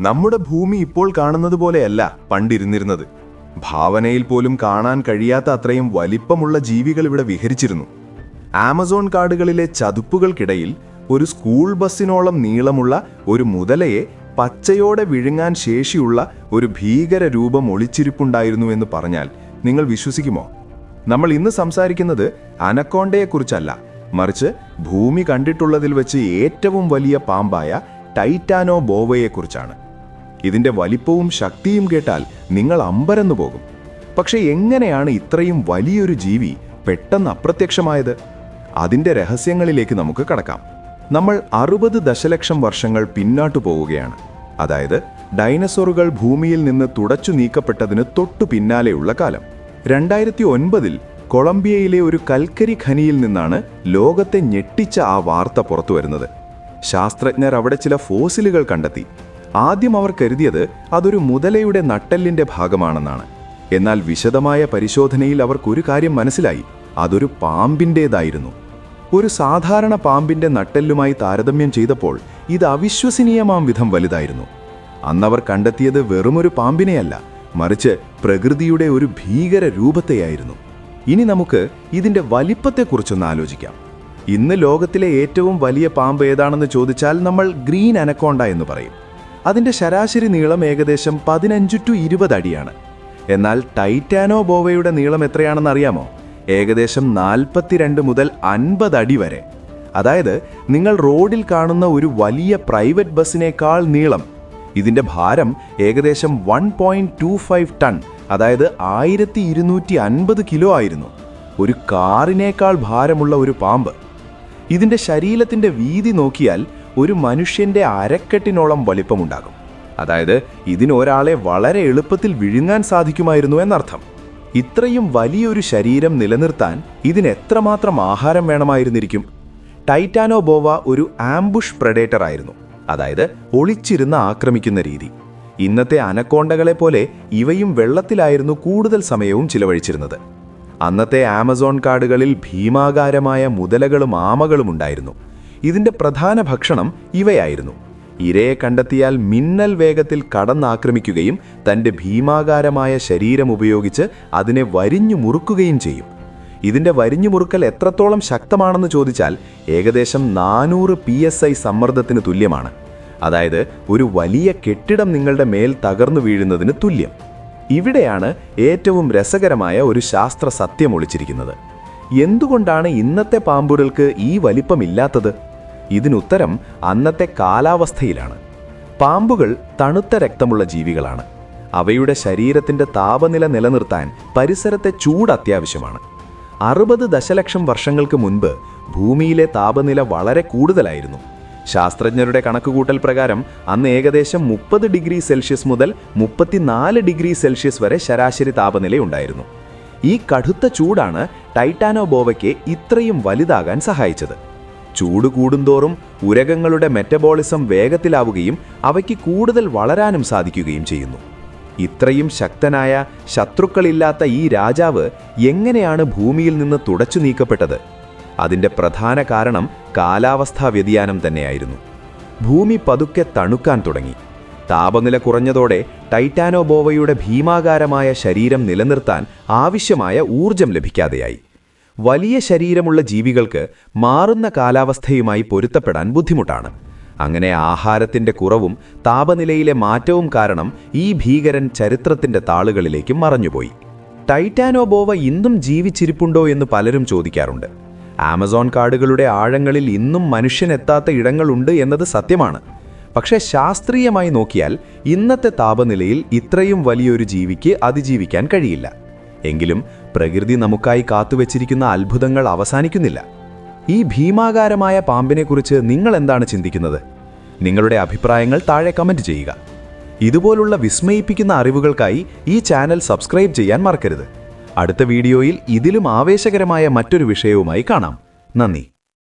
നമ്മുടെ ഭൂമി ഇപ്പോൾ കാണുന്നത് പോലെയല്ല പണ്ടിരുന്നിരുന്നത്. ഭാവനയിൽ പോലും കാണാൻ കഴിയാത്ത അത്രയും വലിപ്പമുള്ള ജീവികൾ ഇവിടെ വിഹരിച്ചിരുന്നു. ആമസോൺ കാടുകളിലെ ചതുപ്പുകൾക്കിടയിൽ ഒരു സ്കൂൾ ബസ്സിനോളം നീളമുള്ള ഒരു മുതലയെ പച്ചയോടെ വിഴുങ്ങാൻ ശേഷിയുള്ള ഒരു ഭീകര രൂപം ഒളിച്ചിരിപ്പുണ്ടായിരുന്നു എന്ന് പറഞ്ഞാൽ നിങ്ങൾ വിശ്വസിക്കുമോ? നമ്മൾ ഇന്ന് സംസാരിക്കുന്നത് അനക്കോണ്ടയെക്കുറിച്ചല്ല. മറിച്ച് ഭൂമി കണ്ടിട്ടുള്ളതിൽ വെച്ച് ഏറ്റവും വലിയ പാമ്പായ ടൈറ്റാനോ ബോവയെക്കുറിച്ചാണ്. ഇതിന്റെ വലിപ്പവും ശക്തിയും കേട്ടാൽ നിങ്ങൾ അമ്പരന്നു പോകും. പക്ഷേ എങ്ങനെയാണ് ഇത്രയും വലിയൊരു ജീവി പെട്ടെന്ന് അപ്രത്യക്ഷമായത്? അതിന്റെ രഹസ്യങ്ങളിലേക്ക് നമുക്ക് കടക്കാം. നമ്മൾ അറുപത് ദശലക്ഷം വർഷങ്ങൾ പിന്നാട്ടു പോവുകയാണ്. അതായത് ഡൈനസോറുകൾ ഭൂമിയിൽ നിന്ന് തുടച്ചു നീക്കപ്പെട്ടതിന് തൊട്ടു പിന്നാലെയുള്ള കാലം. രണ്ടായിരത്തി ഒൻപതിൽ കൊളംബിയയിലെ ഒരു കൽക്കരി ഖനിയിൽ നിന്നാണ് ലോകത്തെ ഞെട്ടിച്ച ആ വാർത്ത പുറത്തുവരുന്നത്. ശാസ്ത്രജ്ഞർ അവിടെ ചില ഫോസിലുകൾ കണ്ടെത്തി. ആദ്യം അവർ കരുതിയത് അതൊരു മുതലയുടെ നട്ടെല്ലിന്റെ ഭാഗമാണെന്നാണ്. എന്നാൽ വിശദമായ പരിശോധനയിൽ അവർക്കൊരു കാര്യം മനസ്സിലായി. അതൊരു പാമ്പിന്റേതായിരുന്നു ഒരു സാധാരണ പാമ്പിന്റെ നട്ടെല്ലുമായി താരതമ്യം ചെയ്തപ്പോൾ ഇത് അവിശ്വസനീയമാം വിധം വലുതായിരുന്നു. അന്നവർ കണ്ടെത്തിയത് വെറുമൊരു പാമ്പിനെയല്ല മറിച്ച് പ്രകൃതിയുടെ ഒരു ഭീകര രൂപത്തെയായിരുന്നു. ഇനി നമുക്ക് ഇതിന്റെ വലിപ്പത്തെക്കുറിച്ചൊന്ന് ആലോചിക്കാം. ഇന്ന് ലോകത്തിലെ ഏറ്റവും വലിയ പാമ്പ് ഏതാണെന്ന് ചോദിച്ചാൽ നമ്മൾ ഗ്രീൻ അനക്കോണ്ട എന്ന് പറയും. അതിന്റെ ശരാശരി നീളം ഏകദേശം പതിനഞ്ച് ടു ഇരുപത് അടിയാണ്. എന്നാൽ ടൈറ്റാനോ ബോവയുടെ നീളം എത്രയാണെന്ന് അറിയാമോ? ഏകദേശം നാൽപ്പത്തിരണ്ട് മുതൽ അൻപത് അടി വരെ. അതായത് നിങ്ങൾ റോഡിൽ കാണുന്ന ഒരു വലിയ പ്രൈവറ്റ് ബസ്സിനേക്കാൾ നീളം. ഇതിന്റെ ഭാരം ഏകദേശം one point two five ton അതായത് ആയിരത്തി ഇരുന്നൂറ്റി അൻപത് കിലോ ആയിരുന്നു. ഒരു കാറിനേക്കാൾ ഭാരമുള്ള ഒരു പാമ്പ്. ഇതിന്റെ ശരീരത്തിന്റെ വീതി നോക്കിയാൽ ഒരു മനുഷ്യന്റെ അരക്കെട്ടിനോളം വലിപ്പമുണ്ടാകും. അതായത് ഇതിനൊരാളെ വളരെ എളുപ്പത്തിൽ വിഴുങ്ങാൻ സാധിക്കുമായിരുന്നു എന്നർത്ഥം. ഇത്രയും വലിയൊരു ശരീരം നിലനിർത്താൻ ഇതിന് എത്രമാത്രം ആഹാരം വേണമായിരുന്നിരിക്കും? ടൈറ്റാനോ ബോവ ഒരു ആംബുഷ് പ്രഡേറ്റർ ആയിരുന്നു. അതായത് ഒളിച്ചിരുന്ന് ആക്രമിക്കുന്ന രീതി. ഇന്നത്തെ അനക്കോണ്ടകളെ പോലെ ഇവയും വെള്ളത്തിലായിരുന്നു കൂടുതൽ സമയവും ചിലവഴിച്ചിരുന്നത്. അന്നത്തെ ആമസോൺ കാടുകളിൽ ഭീമാകാരമായ മുതലകളും ആമകളും ഉണ്ടായിരുന്നു ഇതിന്റെ പ്രധാന ഭക്ഷണം ഇവയായിരുന്നു. ഇരയെ കണ്ടെത്തിയാൽ മിന്നൽ വേഗത്തിൽ കടന്നാക്രമിക്കുകയും തന്റെ ഭീമാകാരമായ ശരീരം ഉപയോഗിച്ച് അതിനെ വരിഞ്ഞു മുറുക്കുകയും ചെയ്യും. ഇതിന്റെ വരിഞ്ഞു മുറുക്കൽ എത്രത്തോളം ശക്തമാണെന്ന് ചോദിച്ചാൽ ഏകദേശം നാനൂറ് പി എസ് ഐ സമ്മർദ്ദത്തിന് തുല്യമാണ്. അതായത് ഒരു വലിയ കെട്ടിടം നിങ്ങളുടെ മേൽ തകർന്നു വീഴുന്നതിന് തുല്യം. ഇവിടെയാണ് ഏറ്റവും രസകരമായ ഒരു ശാസ്ത്ര സത്യം ഒളിച്ചിരിക്കുന്നത്. എന്തുകൊണ്ടാണ് ഇന്നത്തെ പാമ്പുകൾക്ക് ഈ വലിപ്പമില്ലാത്തത്? ഇതിനുത്തരം അന്നത്തെ കാലാവസ്ഥയിലാണ്. പാമ്പുകൾ തണുത്ത രക്തമുള്ള ജീവികളാണ്. അവയുടെ ശരീരത്തിന്റെ താപനില നിലനിർത്താൻ പരിസരത്തെ ചൂട് അത്യാവശ്യമാണ്. അറുപത് ദശലക്ഷം വർഷങ്ങൾക്ക് മുൻപ് ഭൂമിയിലെ താപനില വളരെ കൂടുതലായിരുന്നു. ശാസ്ത്രജ്ഞരുടെ കണക്കുകൂട്ടൽ പ്രകാരം അന്ന് ഏകദേശം മുപ്പത് ഡിഗ്രി സെൽഷ്യസ് മുതൽ മുപ്പത്തിനാല് ഡിഗ്രി സെൽഷ്യസ് വരെ ശരാശരി താപനിലയുണ്ടായിരുന്നു ഈ കടുത്ത ചൂടാണ് ടൈറ്റാനോബോവയ്ക്ക് ഇത്രയും വലുതാകാൻ സഹായിച്ചത്. ചൂട് കൂടുന്തോറും ഉരകങ്ങളുടെ മെറ്റബോളിസം വേഗത്തിലാവുകയും അവയ്ക്ക് കൂടുതൽ വളരാനും സാധിക്കുകയും ചെയ്യുന്നു. ഇത്രയും ശക്തനായ ശത്രുക്കളില്ലാത്ത ഈ രാജാവ് എങ്ങനെയാണ് ഭൂമിയിൽ നിന്ന് തുടച്ചു നീക്കപ്പെട്ടത്? അതിന്റെ പ്രധാന കാരണം കാലാവസ്ഥാ വ്യതിയാനം തന്നെയായിരുന്നു. ഭൂമി പതുക്കെ തണുക്കാൻ തുടങ്ങി. താപനില കുറഞ്ഞതോടെ ടൈറ്റാനോബോവയുടെ ഭീമാകാരമായ ശരീരം നിലനിർത്താൻ ആവശ്യമായ ഊർജം ലഭിക്കാതെയായി. വലിയ ശരീരമുള്ള ജീവികൾക്ക് മാറുന്ന കാലാവസ്ഥയുമായി പൊരുത്തപ്പെടാൻ ബുദ്ധിമുട്ടാണ്. അങ്ങനെ ആഹാരത്തിന്റെ കുറവും താപനിലയിലെ മാറ്റവും കാരണം ഈ ഭീകരൻ ചരിത്രത്തിന്റെ താളുകളിലേക്ക് മറഞ്ഞുപോയി. ടൈറ്റാനോബോവ ഇന്നും ജീവിച്ചിരിപ്പുണ്ടോ എന്ന് പലരും ചോദിക്കാറുണ്ട്. ആമസോൺ കാടുകളുടെ ആഴങ്ങളിൽ ഇന്നും മനുഷ്യനെത്താത്ത ഇടങ്ങളുണ്ട് എന്നത് സത്യമാണ്. പക്ഷേ ശാസ്ത്രീയമായി നോക്കിയാൽ ഇന്നത്തെ താപനിലയിൽ ഇത്രയും വലിയൊരു ജീവിക്ക് അതിജീവിക്കാൻ കഴിയില്ല. എങ്കിലും പ്രകൃതി നമുക്കായി കാത്തുവച്ചിരിക്കുന്ന അത്ഭുതങ്ങൾ അവസാനിക്കുന്നില്ല. ഈ ഭീമാകാരമായ പാമ്പിനെക്കുറിച്ച് നിങ്ങൾ എന്താണ് ചിന്തിക്കുന്നത്? നിങ്ങളുടെ അഭിപ്രായങ്ങൾ താഴെ കമന്റ് ചെയ്യുക. ഇതുപോലുള്ള വിസ്മയിപ്പിക്കുന്ന അറിവുകൾക്കായി ഈ ചാനൽ സബ്സ്ക്രൈബ് ചെയ്യാൻ മറക്കരുത്. അടുത്ത വീഡിയോയിൽ ഇതിലും ആവേശകരമായ മറ്റൊരു വിഷയവുമായി കാണാം. നന്ദി.